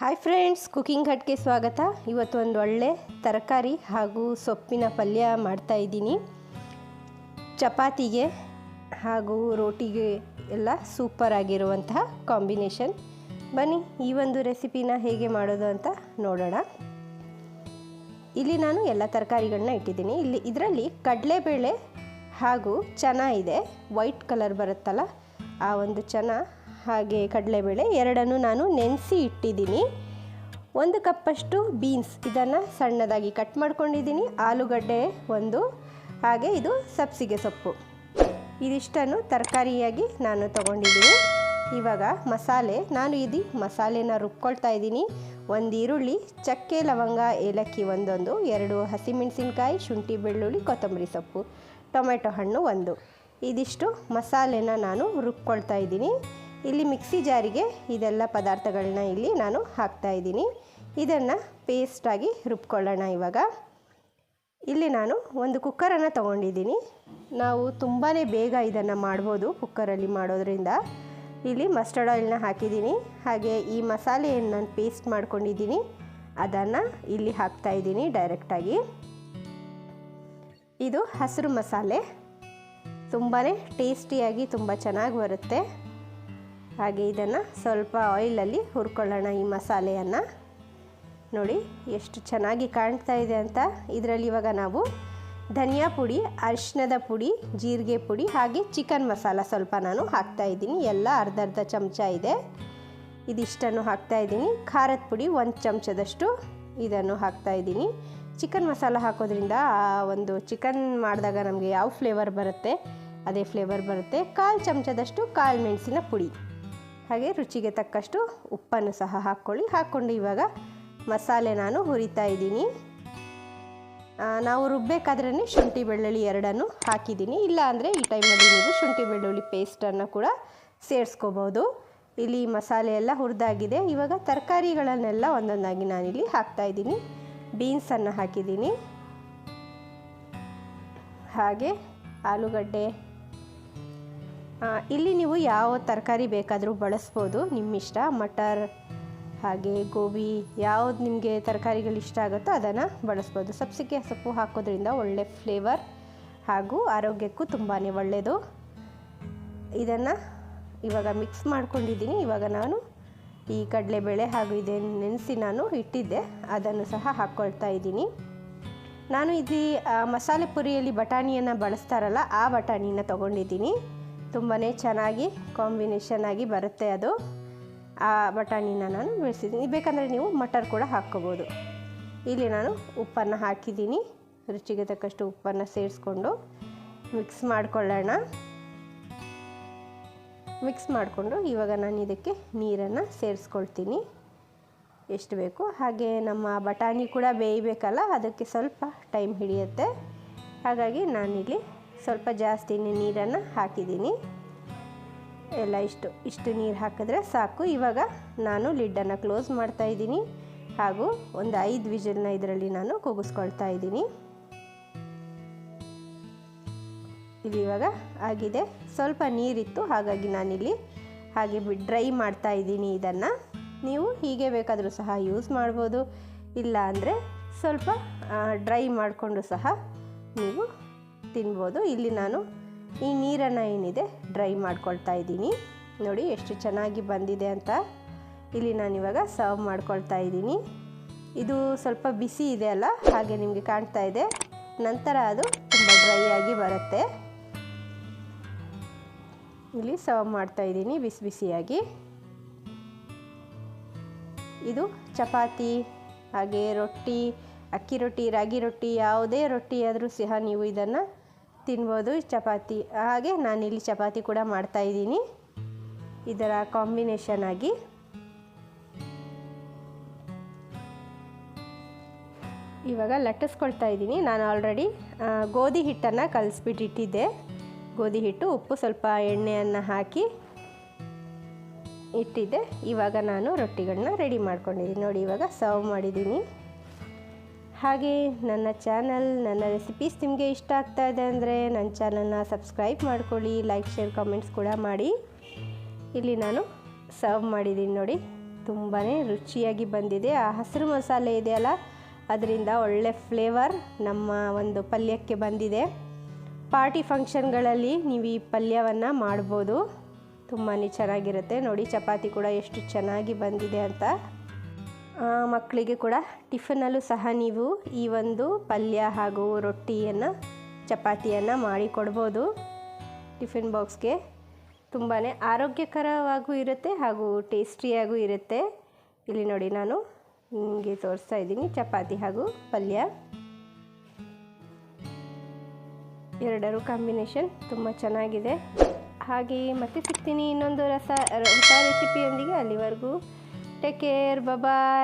Hi friends cooking ಹಟ್ಗೆ ಸ್ವಾಗತ. ಇವತ್ತು ಒಂದು ಒಳ್ಳೆ ತರಕಾರಿ ಹಾಗೂ ಸೊಪ್ಪಿನ ಪಲ್ಯ ಮಾಡ್ತಾ ಇದ್ದೀನಿ. ಚಪಾತಿಗೆ ಹಾಗೂ ರೋಟಿಗೆ ಎಲ್ಲ ಸೂಪರ್ ಆಗಿರುವಂತಹ ಕಾಂಬಿನೇಷನ್ ಬನ್ನಿ, ಈ ಒಂದು ರೆಸಿಪಿನ ಹೇಗೆ ಮಾಡೋದು ಅಂತ ನೋಡೋಣ. ಇಲ್ಲಿ ನಾನು ಎಲ್ಲ ತರಕಾರಿಗಳನ್ನ ಇಟ್ಟಿದ್ದೀನಿ. ಇಲ್ಲಿ ಇದರಲ್ಲಿ ಕಡಲೆಬೇಳೆ ಹಾಗೂ ಚೆನ್ನಾಗಿದೆ ವೈಟ್ ಕಲರ್ ಬರುತ್ತಲ್ಲ, ಆ ಒಂದು ಚನ ಹಾಗೆ ಕಡಲೆಬೇಳೆ, ಎರಡನ್ನು ನಾನು ನೆನೆಸಿ ಇಟ್ಟಿದ್ದೀನಿ. ಒಂದು ಕಪ್ಪಷ್ಟು ಬೀನ್ಸ್, ಇದನ್ನು ಸಣ್ಣದಾಗಿ ಕಟ್ ಮಾಡ್ಕೊಂಡಿದ್ದೀನಿ. ಆಲೂಗಡ್ಡೆ ಒಂದು, ಹಾಗೆ ಇದು ಸಬ್ಸಿಗೆ ಸೊಪ್ಪು. ಇದಿಷ್ಟನ್ನು ತರಕಾರಿಯಾಗಿ ನಾನು ತಗೊಂಡಿದ್ದೀನಿ. ಇವಾಗ ಮಸಾಲೆ, ನಾನು ಇದು ಮಸಾಲೆನ ರುಬ್ಕೊಳ್ತಾ ಇದ್ದೀನಿ. ಒಂದು ಈರುಳ್ಳಿ, ಚಕ್ಕೆ, ಲವಂಗ, ಏಲಕ್ಕಿ ಒಂದೊಂದು, ಎರಡು ಹಸಿಮೆಣಸಿನ್ಕಾಯಿ, ಶುಂಠಿ, ಬೆಳ್ಳುಳ್ಳಿ, ಕೊತ್ತಂಬರಿ ಸೊಪ್ಪು, ಟೊಮೆಟೊ ಹಣ್ಣು ಒಂದು. ಇದಿಷ್ಟು ಮಸಾಲೆನ ನಾನು ರುಬ್ಕೊಳ್ತಾ ಇದ್ದೀನಿ. ಇಲ್ಲಿ ಮಿಕ್ಸಿ ಜಾರಿಗೆ ಇದೆಲ್ಲ ಪದಾರ್ಥಗಳನ್ನ ಇಲ್ಲಿ ನಾನು ಹಾಕ್ತಾ ಇದ್ದೀನಿ. ಇದನ್ನು ಪೇಸ್ಟಾಗಿ ರುಬ್ಕೊಳ್ಳೋಣ ಇವಾಗ. ಇಲ್ಲಿ ನಾನು ಒಂದು ಕುಕ್ಕರನ್ನು ತೊಗೊಂಡಿದ್ದೀನಿ. ನಾವು ತುಂಬಾ ಬೇಗ ಇದನ್ನು ಮಾಡ್ಬೋದು ಕುಕ್ಕರಲ್ಲಿ ಮಾಡೋದ್ರಿಂದ. ಇಲ್ಲಿ ಮಸ್ಟರ್ಡ್ ಆಯಿಲ್ನ ಹಾಕಿದ್ದೀನಿ. ಹಾಗೆ ಈ ಮಸಾಲೆಯನ್ನು ನಾನು ಪೇಸ್ಟ್ ಮಾಡ್ಕೊಂಡಿದ್ದೀನಿ. ಅದನ್ನು ಇಲ್ಲಿ ಹಾಕ್ತಾ ಇದ್ದೀನಿ ಡೈರೆಕ್ಟಾಗಿ ಇದು ಹಸಿರು ಮಸಾಲೆ. ತುಂಬಾ ಟೇಸ್ಟಿಯಾಗಿ ತುಂಬ ಚೆನ್ನಾಗಿ ಬರುತ್ತೆ. ಹಾಗೆ ಇದನ್ನು ಸ್ವಲ್ಪ ಆಯಿಲಲ್ಲಿ ಹುರ್ಕೊಳ್ಳೋಣ ಈ ಮಸಾಲೆಯನ್ನು. ನೋಡಿ ಎಷ್ಟು ಚೆನ್ನಾಗಿ ಕಾಣ್ತಾ ಇದೆ ಅಂತ. ಇದರಲ್ಲಿ ಇವಾಗ ನಾವು ಧನಿಯಾ ಪುಡಿ, ಅರಿಶಿಣದ ಪುಡಿ, ಜೀರಿಗೆ ಪುಡಿ ಹಾಗೆ ಚಿಕನ್ ಮಸಾಲ ಸ್ವಲ್ಪ ನಾನು ಹಾಕ್ತಾ ಇದ್ದೀನಿ. ಎಲ್ಲ ಅರ್ಧ ಅರ್ಧ ಚಮಚ ಇದೆ. ಇದಿಷ್ಟನ್ನು ಹಾಕ್ತಾ ಇದ್ದೀನಿ. ಖಾರದ ಪುಡಿ ಒಂದು ಚಮಚದಷ್ಟು ಇದನ್ನು ಹಾಕ್ತಾ ಇದ್ದೀನಿ. ಚಿಕನ್ ಮಸಾಲ ಹಾಕೋದ್ರಿಂದ ಆ ಒಂದು ಚಿಕನ್ ಮಾಡಿದಾಗ ನಮಗೆ ಯಾವ ಫ್ಲೇವರ್ ಬರುತ್ತೆ, ಅದೇ ಫ್ಲೇವರ್ ಬರುತ್ತೆ. ಕಾಲು ಚಮಚದಷ್ಟು ಕಾಳು ಮೆಣಸಿನ ಪುಡಿ. ಹಾಗೆ ರುಚಿಗೆ ತಕ್ಕಷ್ಟು ಉಪ್ಪನ್ನು ಸಹ ಹಾಕ್ಕೊಳ್ಳಿ. ಹಾಕ್ಕೊಂಡು ಇವಾಗ ಮಸಾಲೆ ನಾನು ಹುರಿತಾ ಇದ್ದೀನಿ. ನಾವು ರುಬ್ಬೇಕಾದ್ರೇ ಶುಂಠಿ ಬೆಳ್ಳುಳ್ಳಿ ಎರಡನ್ನು ಹಾಕಿದ್ದೀನಿ. ಇಲ್ಲ ಅಂದರೆ ಈ ಟೈಮಲ್ಲಿ ನೀವು ಶುಂಠಿ ಬೆಳ್ಳುಳ್ಳಿ ಪೇಸ್ಟನ್ನು ಕೂಡ ಸೇರಿಸ್ಕೋಬೋದು. ಇಲ್ಲಿ ಮಸಾಲೆ ಎಲ್ಲ ಹುರಿದಾಗಿದೆ. ಇವಾಗ ತರಕಾರಿಗಳನ್ನೆಲ್ಲ ಒಂದೊಂದಾಗಿ ನಾನಿಲ್ಲಿ ಹಾಕ್ತಾ ಇದ್ದೀನಿ. ಬೀನ್ಸನ್ನು ಹಾಕಿದ್ದೀನಿ. ಹಾಗೆ ಆಲೂಗಡ್ಡೆ ಇಲ್ಲಿ ನೀವು ಯಾವ ತರಕಾರಿ ಬೇಕಾದರೂ ಬಳಸ್ಬೋದು, ನಿಮ್ಮಿಷ್ಟ? ಮಟರ್ ಹಾಗೆ ಗೋಬಿ, ಯಾವ್ದು ನಿಮಗೆ ತರಕಾರಿಗಳು ಇಷ್ಟ ಆಗುತ್ತೋ ಅದನ್ನು ಬಳಸ್ಬೋದು. ಸಬ್ಸಿಗೆ ಸೊಪ್ಪು ಹಾಕೋದ್ರಿಂದ ಒಳ್ಳೆ ಫ್ಲೇವರ್ ಹಾಗೂ ಆರೋಗ್ಯಕ್ಕೂ ತುಂಬಾ ಒಳ್ಳೆಯದು ಇದನ್ನು ಇವಾಗ ಮಿಕ್ಸ್ ಮಾಡ್ಕೊಂಡಿದ್ದೀನಿ. ಇವಾಗ ನಾನು ಈ ಕಡಲೆಬೇಳೆ ಹಾಗೂ ಇದೇನು ನೆನೆಸಿ ನಾನು ಇಟ್ಟಿದ್ದೆ. ಅದನ್ನು ಸಹ ಹಾಕ್ಕೊಳ್ತಾ ಇದ್ದೀನಿ. ನಾನು ಇದು ಮಸಾಲೆ ಪುರಿಯಲ್ಲಿ ಬಟಾಣಿಯನ್ನು ಬಳಸ್ತಾರಲ್ಲ, ಆ ಬಟಾಣಿನ ತೊಗೊಂಡಿದ್ದೀನಿ. ತುಂಬಾ ಚೆನ್ನಾಗಿ ಕಾಂಬಿನೇಷನ್ ಆಗಿ ಬರುತ್ತೆ ಅದು. ಆ ಬಟಾಣಿನ ನಾನು ಬೆಳೆಸಿದ್ದೀನಿ ಬೇಕಂದರೆ ನೀವು ಮಟರ್ ಕೂಡ ಹಾಕ್ಕೋಬೋದು. ಇಲ್ಲಿ ನಾನು ಉಪ್ಪನ್ನು ಹಾಕಿದ್ದೀನಿ. ರುಚಿಗೆ ತಕ್ಕಷ್ಟು ಉಪ್ಪನ್ನು ಸೇರಿಸ್ಕೊಂಡು ಮಿಕ್ಸ್ ಮಾಡ್ಕೊಳ್ಳೋಣ. ಮಿಕ್ಸ್ ಮಾಡಿಕೊಂಡು ಇವಾಗ ನಾನು ಇದಕ್ಕೆ ನೀರನ್ನು ಸೇರಿಸ್ಕೊಳ್ತೀನಿ. ಎಷ್ಟು ಬೇಕು? ಹಾಗೆ ನಮ್ಮ ಬಟಾಣಿ ಕೂಡ ಬೇಯಬೇಕಲ್ಲ, ಅದಕ್ಕೆ ಸ್ವಲ್ಪ ಟೈಮ್ ಹಿಡಿಯುತ್ತೆ. ಹಾಗಾಗಿ ನಾನಿಲ್ಲಿ ಸ್ವಲ್ಪ ಜಾಸ್ತಿನೇ ನೀರನ್ನು ಹಾಕಿದ್ದೀನಿ. ಎಲ್ಲ ಇಷ್ಟು ಇಷ್ಟು ನೀರು ಹಾಕಿದ್ರೆ ಸಾಕು. ಇವಾಗ ನಾನು ಲಿಡ್ಡನ್ನು ಕ್ಲೋಸ್ ಮಾಡ್ತಾ ಇದ್ದೀನಿ. ಹಾಗೂ ಒಂದು ಐದು ವಿಜಲ್ನ ಇದರಲ್ಲಿ ನಾನು ಕೂಗಿಸ್ಕೊಳ್ತಾ ಇದ್ದೀನಿ. ಇದು ಇವಾಗ ಆಗಿದೆ. ಸ್ವಲ್ಪ ನೀರಿತ್ತು, ಹಾಗಾಗಿ ನಾನಿಲ್ಲಿ ಹಾಗೆ ಡ್ರೈ ಮಾಡ್ತಾ ಇದ್ದೀನಿ ಇದನ್ನು. ನೀವು ಹೀಗೆ ಬೇಕಾದರೂ ಸಹ ಯೂಸ್ ಮಾಡ್ಬೋದು. ಇಲ್ಲ ಅಂದರೆ ಸ್ವಲ್ಪ ಡ್ರೈ ಮಾಡಿಕೊಂಡು ಸಹ ನೀವು ತಿನ್ಬೋದು. ಇಲ್ಲಿ ನಾನು ಈ ನೀರನ್ನು ಏನಿದೆ, ಡ್ರೈ ಮಾಡ್ಕೊಳ್ತಾ ಇದ್ದೀನಿ. ನೋಡಿ ಎಷ್ಟು ಚೆನ್ನಾಗಿ ಬಂದಿದೆ ಅಂತ. ಇಲ್ಲಿ ನಾನಿವಾಗ ಸರ್ವ್ ಮಾಡ್ಕೊಳ್ತಾ ಇದ್ದೀನಿ. ಇದು ಸ್ವಲ್ಪ ಬಿಸಿ ಇದೆ ಅಲ್ಲ, ಹಾಗೆ ನಿಮಗೆ ಕಾಣ್ತಾ ಇದೆ. ನಂತರ ಅದು ತುಂಬ ಡ್ರೈ ಆಗಿ ಬರುತ್ತೆ. ಇಲ್ಲಿ ಸರ್ವ್ ಮಾಡ್ತಾ ಇದ್ದೀನಿ ಬಿಸಿ ಬಿಸಿಯಾಗಿ. ಇದು ಚಪಾತಿ, ಹಾಗೆ ರೊಟ್ಟಿ, ಅಕ್ಕಿ ರೊಟ್ಟಿ, ರಾಗಿ ರೊಟ್ಟಿ, ಯಾವುದೇ ರೊಟ್ಟಿ ಆದರೂ ಸಹ ನೀವು ಇದನ್ನು ತಿನ್ಬೋದು ಚಪಾತಿ. ಹಾಗೆ ನಾನಿಲ್ಲಿ ಚಪಾತಿ ಕೂಡ ಮಾಡ್ತಾ ಇದ್ದೀನಿ. ಇದರ ಕಾಂಬಿನೇಷನ್ ಆಗಿ. ಇವಾಗ ಲಟ್ಟಿಸ್ಕೊಳ್ತಾ ಇದ್ದೀನಿ. ನಾನು ಆಲ್ರೆಡಿ ಗೋಧಿ ಹಿಟ್ಟನ್ನು ಕಲಿಸ್ಬಿಟ್ಟಿಟ್ಟಿದ್ದೆ. ಗೋಧಿ ಹಿಟ್ಟು, ಉಪ್ಪು, ಸ್ವಲ್ಪ ಎಣ್ಣೆಯನ್ನು ಹಾಕಿ ಇಟ್ಟಿದ್ದೆ. ಇವಾಗ ನಾನು ರೊಟ್ಟಿಗಳನ್ನ ರೆಡಿ ಮಾಡ್ಕೊಂಡಿದ್ದೀನಿ. ನೋಡಿ, ಇವಾಗ ಸರ್ವ್ ಮಾಡಿದ್ದೀನಿ. ಹಾಗೆ ನನ್ನ ಚಾನಲ್, ನನ್ನ ರೆಸಿಪೀಸ್ ನಿಮಗೆ ಇಷ್ಟ ಆಗ್ತಾ ಇದೆ ಅಂದರೆ ನನ್ನ ಚಾನಲ್ನ ಸಬ್ಸ್ಕ್ರೈಬ್ ಮಾಡ್ಕೊಳ್ಳಿ ಲೈಕ್ ಶೇರ್ ಕಾಮೆಂಟ್ಸ್ ಕೂಡ ಮಾಡಿ. ಇಲ್ಲಿ ನಾನು ಸರ್ವ್ ಮಾಡಿದ್ದೀನಿ ನೋಡಿ. ತುಂಬಾ ರುಚಿಯಾಗಿ ಬಂದಿದೆ. ಆ ಹಸಿರು ಮಸಾಲೆ ಇದೆಯಲ್ಲ ಅದರಿಂದ ಒಳ್ಳೆ ಫ್ಲೇವರ್ ನಮ್ಮ ಒಂದು ಪಲ್ಯಕ್ಕೆ ಬಂದಿದೆ. ಪಾರ್ಟಿ ಫಂಕ್ಷನ್ಗಳಲ್ಲಿ ನೀವು ಈ ಪಲ್ಯವನ್ನು ಮಾಡ್ಬೋದು. ತುಂಬಾ ಚೆನ್ನಾಗಿರುತ್ತೆ ನೋಡಿ, ಚಪಾತಿ ಕೂಡ ಎಷ್ಟು ಚೆನ್ನಾಗಿ ಬಂದಿದೆ ಅಂತ. ಮಕ್ಕಳಿಗೆ ಕೂಡ ಟಿಫನಲ್ಲೂ ಸಹ ನೀವು ಈ ಒಂದು ಪಲ್ಯ ಹಾಗೂ ರೊಟ್ಟಿಯನ್ನು, ಚಪಾತಿಯನ್ನು ಮಾಡಿ ಕೊಡ್ಬೋದು. ಟಿಫಿನ್ ಬಾಕ್ಸ್ಗೆ ತುಂಬಾ ಆರೋಗ್ಯಕರವಾಗೂ ಇರುತ್ತೆ ಹಾಗೂ ಟೇಸ್ಟಿಯಾಗೂ ಇರುತ್ತೆ. ಇಲ್ಲಿ ನೋಡಿ ನಾನು ನಿಮಗೆ ತೋರಿಸ್ತಾ ಇದ್ದೀನಿ ಚಪಾತಿ ಹಾಗೂ ಪಲ್ಯ. ಎರಡರೂ ಕಾಂಬಿನೇಷನ್ ತುಂಬ ಚೆನ್ನಾಗಿದೆ. ಹಾಗೆ ಮತ್ತೆ ಸಿಗ್ತೀನಿ ಇನ್ನೊಂದು ರಸ ಹೊಸ ರೆಸಿಪಿಯೊಂದಿಗೆ ಅಲ್ಲಿವರೆಗೂ. Take care bye